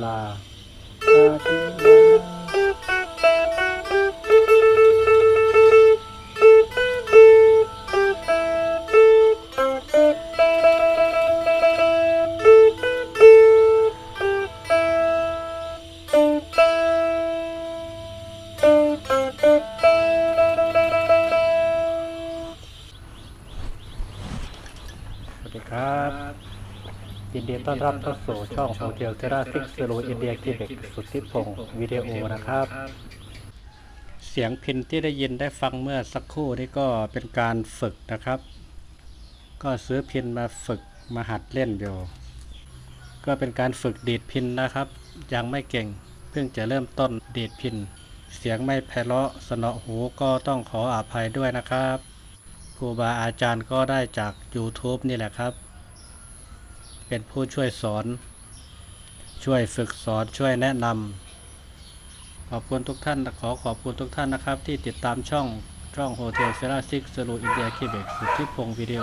বেলা วัสดีครับยินดีต้อนรับเข้าสู่ช่องโฮเทลเทราซิกสโลอินเดียทิเบกสุทธิพงศ์วิดีโอนะครับ เสียงพินที่ได้ยินได้ฟังเมื่อสักครู่นี้ก็เป็นการฝึกนะครับ ก็ซื้อพินมาฝึกมาหัดเล่นอยู่ ก็เป็นการฝึกดีดพินนะครับ ยังไม่เก่ง เพิ่งจะเริ่มต้นดีดพิน เสียงไม่ไพเราะสนอหูก็ต้องขออภัยด้วยนะครับครูบาอาจารย์ก็ได้จาก YouTube นี่แหละครับ เป็นผู้ช่วยสอน ช่วยฝึกสอนช่วยแนะนำขอบคุณทุกท่านขอขอบคุณทุกท่านนะครับ ที่ติดตามช่องช่องโฮเทลเซราซิกสลูอินเดียคิเบกสุทธิพงศ์วิดีโอ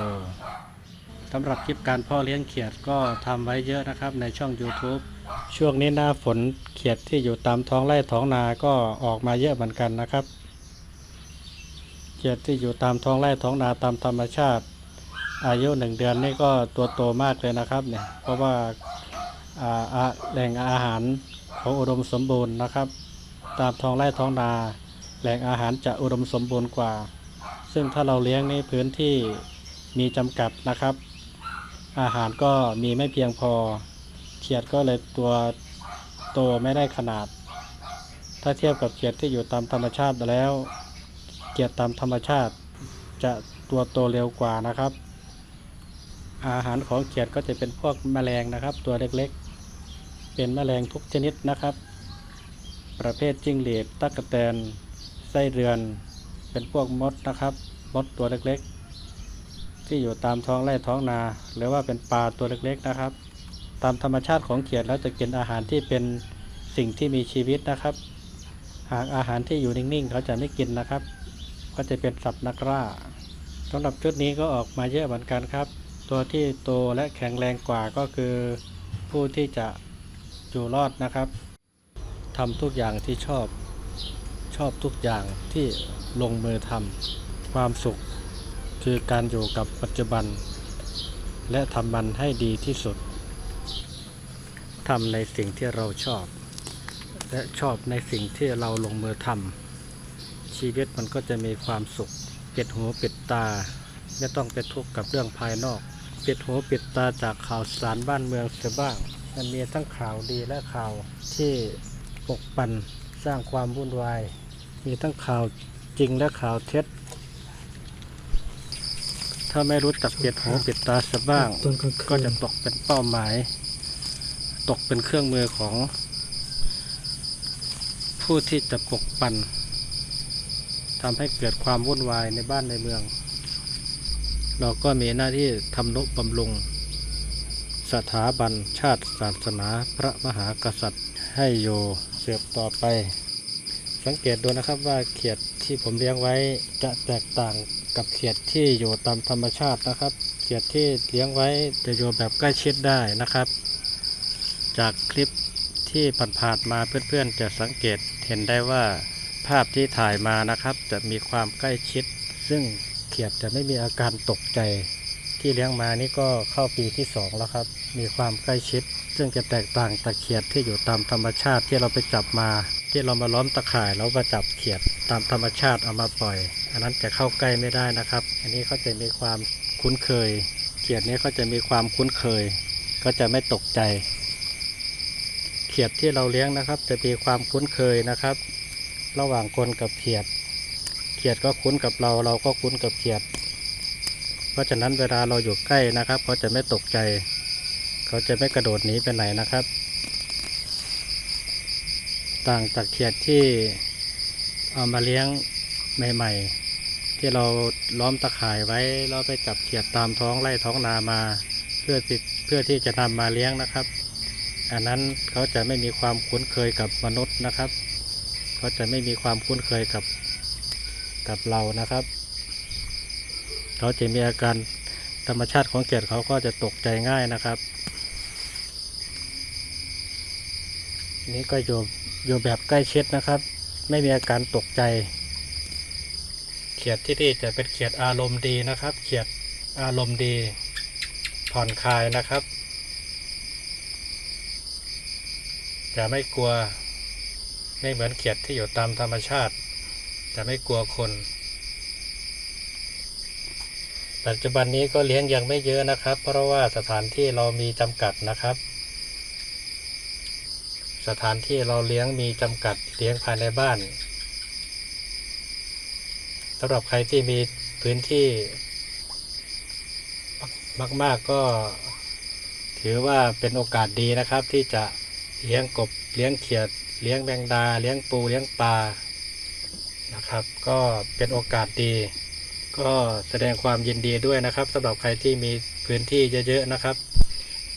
สำหรับคลิปการพ่อเลี้ยงเขียดก็ทำไว้เยอะนะครับในช่อง YouTube ช่วงนี้หน้าฝนเขียดที่อยู่ตามท้องไร่ท้องนาก็ออกมาเยอะเหมือนกันนะครับ เขียดที่อยู่ตามท้องไร่ท้องนาตามธรรมชาติ อายุหนึ่งเดือนนี่ก็ตัวโตมากเลยนะครับเนี่ยเพราะว่าแหล่งอาหารเขาอุดมสมบูรณ์นะครับ ตามท้องไร่ท้องนาแหล่งอาหารจะอุดมสมบูรณ์กว่า ซึ่งถ้าเราเลี้ยงในพื้นที่มีจำกัดนะครับ อาหารก็มีไม่เพียงพอเขียดก็เลยตัวโตไม่ได้ขนาด ถ้าเทียบกับเขียดที่อยู่ตามธรรมชาติแล้ว เขียดตามธรรมชาติจะตัวโตเร็วกว่านะครับ อาหารของเขียดก็จะเป็นพวกแมลงนะครับ ตัวเล็กๆ เป็นแมลงทุกชนิดนะครับ ประเภทจิ้งหรีดตั๊กแตนไส้เดือน เป็นพวกมดนะครับ มดตัวเล็กๆ ที่อยู่ตามท้องไร่ท้องนา หรือว่าเป็นปลาตัวเล็กๆนะครับ ตามธรรมชาติของเขียดแล้วจะกินอาหารที่เป็นสิ่งที่มีชีวิตนะครับ หากอาหารที่อยู่นิ่งๆ เขาจะไม่กินนะครับ ก็จะเป็นสัตว์นักล่าสำหรับชุดนี้ก็ออกมาเยอะเหมือนกันครับ ตัวที่โตและแข็งแรงกว่าก็คือผู้ที่จะอยู่รอดนะครับทำทุกอย่างที่ชอบชอบทุกอย่างที่ลงมือทำความสุข คือการอยู่กับปัจจุบัน และทำมันให้ดีที่สุดทำในสิ่งที่เราชอบ และชอบในสิ่งที่เราลงมือทำชีวิตมันก็จะมีความสุขปิดหูปิดตา ไม่ต้องไปทุกข์กับเรื่องภายนอก ปิดหูปิดตาจากข่าวสารบ้านเมืองเสียบ้าง มันมีทั้งข่าวดีและข่าวที่ปกปั่นสร้างความวุ่นวาย มีทั้งข่าวจริงและข่าวเท็จ ถ้าไม่รู้จักปิดหูปิดตาเสียบ้างก,ก็จะตกเป็นเป้าหมาย ตกเป็นเครื่องมือของ ผู้ที่จะปกปั่นทำให้เกิดความวุ่นวายในบ้านในเมือง เราก็มีหน้าที่ทำนุบำรุง สถาบันชาติศาสนาพระมหากษัตริย์ให้อยู่เสืบต่อไป สังเกตดูนะครับว่าเขียดที่ผมเลี้ยงไว้จะแตกต่างกับเขียดที่อยู่ตามธรรมชาตินะครับ เขียดที่เลี้ยงไว้จะอยู่แบบใกล้ชิดได้นะครับ จากคลิปที่ผ่านๆมาเพื่อนๆ จะสังเกตเห็นได้ว่าภาพที่ถ่ายมานะครับ จะมีความใกล้ชิด ซึ่ง เขียดจะไม่มีอาการตกใจ ที่เลี้ยงมานี่ก็เข้าปีที่สองแล้วครับ มีความใกล้ชิด ซึ่งจะแตกต่างจากเขียดที่อยู่ตามธรรมชาติที่เราไปจับมา ที่เรามาล้อมตะข่ายแล้วมาจับเขียดตามธรรมชาติเอามาปล่อย อันนั้นจะเข้าใกล้ไม่ได้นะครับ อันนี้เขาจะมีความคุ้นเคย เขียดนี้เขาจะมีความคุ้นเคย ก็จะไม่ตกใจ เขียดที่เราเลี้ยงนะครับ จะมีความคุ้นเคยนะครับ ระหว่างคนกับเขียด เขียดก็คุ้นกับเรา เราก็คุ้นกับเขียด เพราะฉะนั้นเวลาเราอยู่ใกล้นะครับเขาจะไม่ตกใจ เขาจะไม่กระโดดหนีไปไหนนะครับ ต่างจากเขียดที่เอามาเลี้ยงใหม่ๆ ที่เราล้อมตะข่ายไว้เราไปจับเขียดตามท้องไร่ท้องนามา เพื่อที่เพื่อที่จะนำมาเลี้ยงนะครับ อันนั้นเขาจะไม่มีความคุ้นเคยกับมนุษย์นะครับ เขาจะไม่มีความคุ้นเคยกับ กับเรานะครับ เขาจะมีอาการธรรมชาติของเขียดเขาก็จะตกใจง่ายนะครับ นี่ก็อยู่อยู่แบบใกล้ชิดนะครับ ไม่มีอาการตกใจ เขียดที่นี่จะเป็นเขียดอารมณ์ดีนะครับ เขียดอารมณ์ดีผ่อนคลายนะครับ จะไม่กลัวไม่เหมือนเขียดที่อยู่ตามธรรมชาติ จะไม่กลัวคนปปัจจุบันนี้ก็เลี้ยงยังไม่เยอะนะครับ เพราะว่าสถานที่เรามีจำกัดนะครับ สถานที่เราเลี้ยงมีจำกัดเลี้ยงภายในบ้านสำหรับใครที่มีพื้นที่มาก ๆก็ถือว่าเป็นโอกาสดีนะครับที่จะเลี้ยงกบเลี้ยงเขียด เลี้ยงแมงดา เลี้ยงปูเลี้ยงปลา นะครับ ก็เป็นโอกาสดี ก็แสดงความยินดีด้วยนะครับสำหรับใครที่มีพื้นที่เยอะๆนะครับ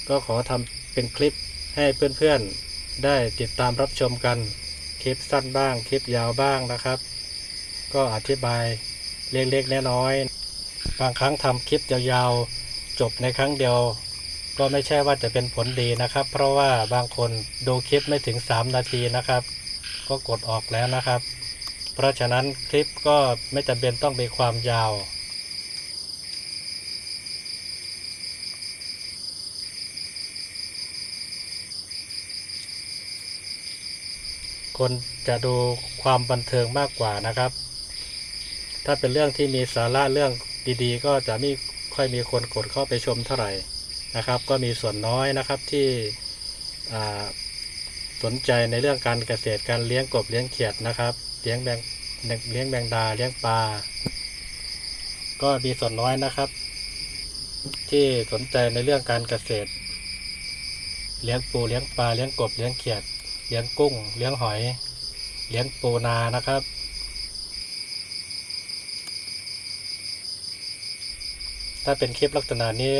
ก็ขอทำเป็นคลิปให้เพื่อนๆได้ติดตามรับชมกันคลิปสั้นบ้างคลิปยาวบ้างนะครับ ก็อธิบายเล็กๆน้อยๆบางครั้งทำคลิปยาวๆจบในครั้งเดียว ก็ไม่ใช่ว่าจะเป็นผลดีนะครับ เพราะว่าบางคนดูคลิปไม่ถึง 3 นาทีนะครับ ก็กดออกแล้วนะครับ เพราะฉะนั้นคลิปก็ไม่จำเป็นต้องมีความยาว คนจะดูความบันเทิงมากกว่านะครับ ถ้าเป็นเรื่องที่มีสาระเรื่องดีๆ ก็จะไม่ค่อยมีคนกดเข้าไปชมเท่าไหร่นะครับ ก็มีส่วนน้อยนะครับที่สนใจในเรื่องการเกษตรการเลี้ยงกบเลี้ยงเขียดนะครับ เลี้ยงแมงเลี้ยงแมงดา เลี้ยงปลา ก็มีส่วนน้อยนะครับ ที่สนใจในเรื่องการเกษตร เลี้ยงปูเลี้ยงปลาเลี้ยงกบเลี้ยงเขียด เลี้ยงกุ้ง เลี้ยงหอย เลี้ยงปูนานะครับ ถ้าเป็นคลิปลักษณะนี้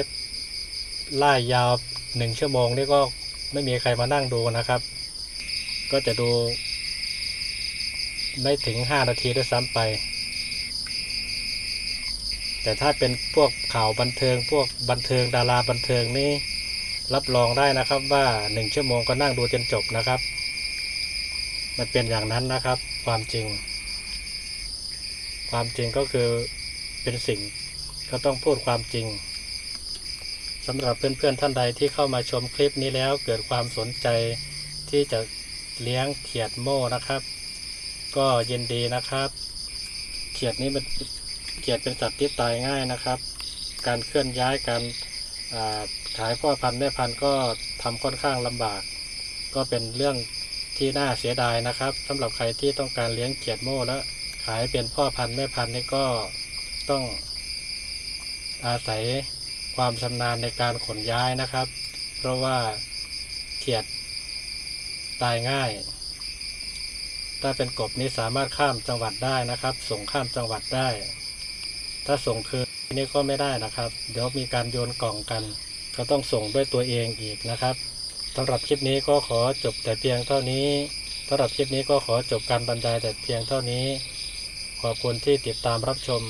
ล่ายยาวหนึ่งชั่วโมงนี่ก็ไม่มีใครมานั่งดูนะครับ ก็จะดู ไม่ถึงห้านาทีด้วยซ้ำไป แต่ถ้าเป็นพวกข่าวบันเทิง พวกบันเทิงดาราบันเทิงนี่รับรองได้นะครับว่าหนึ่งชั่วโมงก็นั่งดูจนจบนะครับ มันเป็นอย่างนั้นนะครับ ความจริง ความจริงก็คือเป็นสิ่งก็ต้องพูดความจริงสำหรับเพื่อนๆท่านใดที่เข้ามาชมคลิปนี้แล้วเกิดความสนใจที่จะเลี้ยงเขียดโม่นะครับ ก็ยินดีนะครับ เขียดนี้เป็นเขียดเป็นสัตว์ที่ตายง่ายนะครับ การเคลื่อนย้ายการขายพ่อพันธุ์แม่พันธุ์ก็ทำค่อนข้างลำบาก ก็เป็นเรื่องที่น่าเสียดายนะครับสำหรับใครที่ต้องการเลี้ยงเขียดโม่แล้วขายเป็นพ่อพันธุ์แม่พันธุ์นี่ก็ต้องอาศัยความชำนาญในการขนย้ายนะครับ เพราะว่าเขียดตายง่าย ถ้าเป็นกบนี้สามารถข้ามจังหวัดได้นะครับ ส่งข้ามจังหวัดได้ ถ้าส่งคืนนี่ก็ไม่ได้นะครับ เดี๋ยวมีการโยนกล่องกัน ก็ต้องส่งด้วยตัวเองอีกนะครับสำหรับคลิปนี้ก็ขอจบแต่เพียงเท่านี้สำหรับคลิปนี้ก็ขอจบการบรรยายแต่เพียงเท่านี้ ขอบคุณที่ติดตามรับชม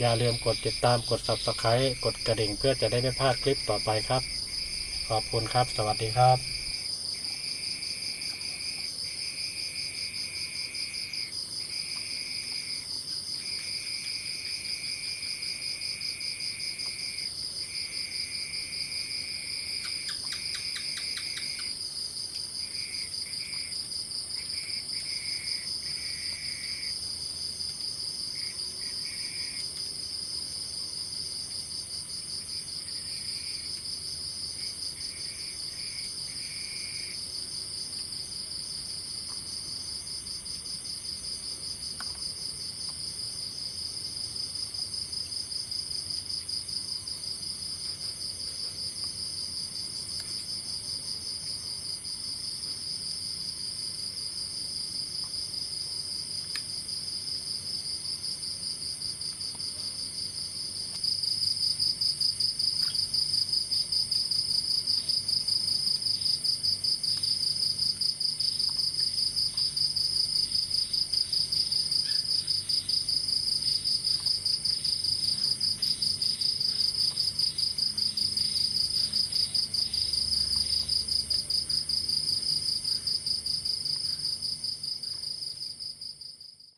อย่าลืมกดติดตามกด subscribe กดกระดิ่งเพื่อจะได้ไม่พลาดคลิปต่อไปครับ ขอบคุณครับ สวัสดีครับ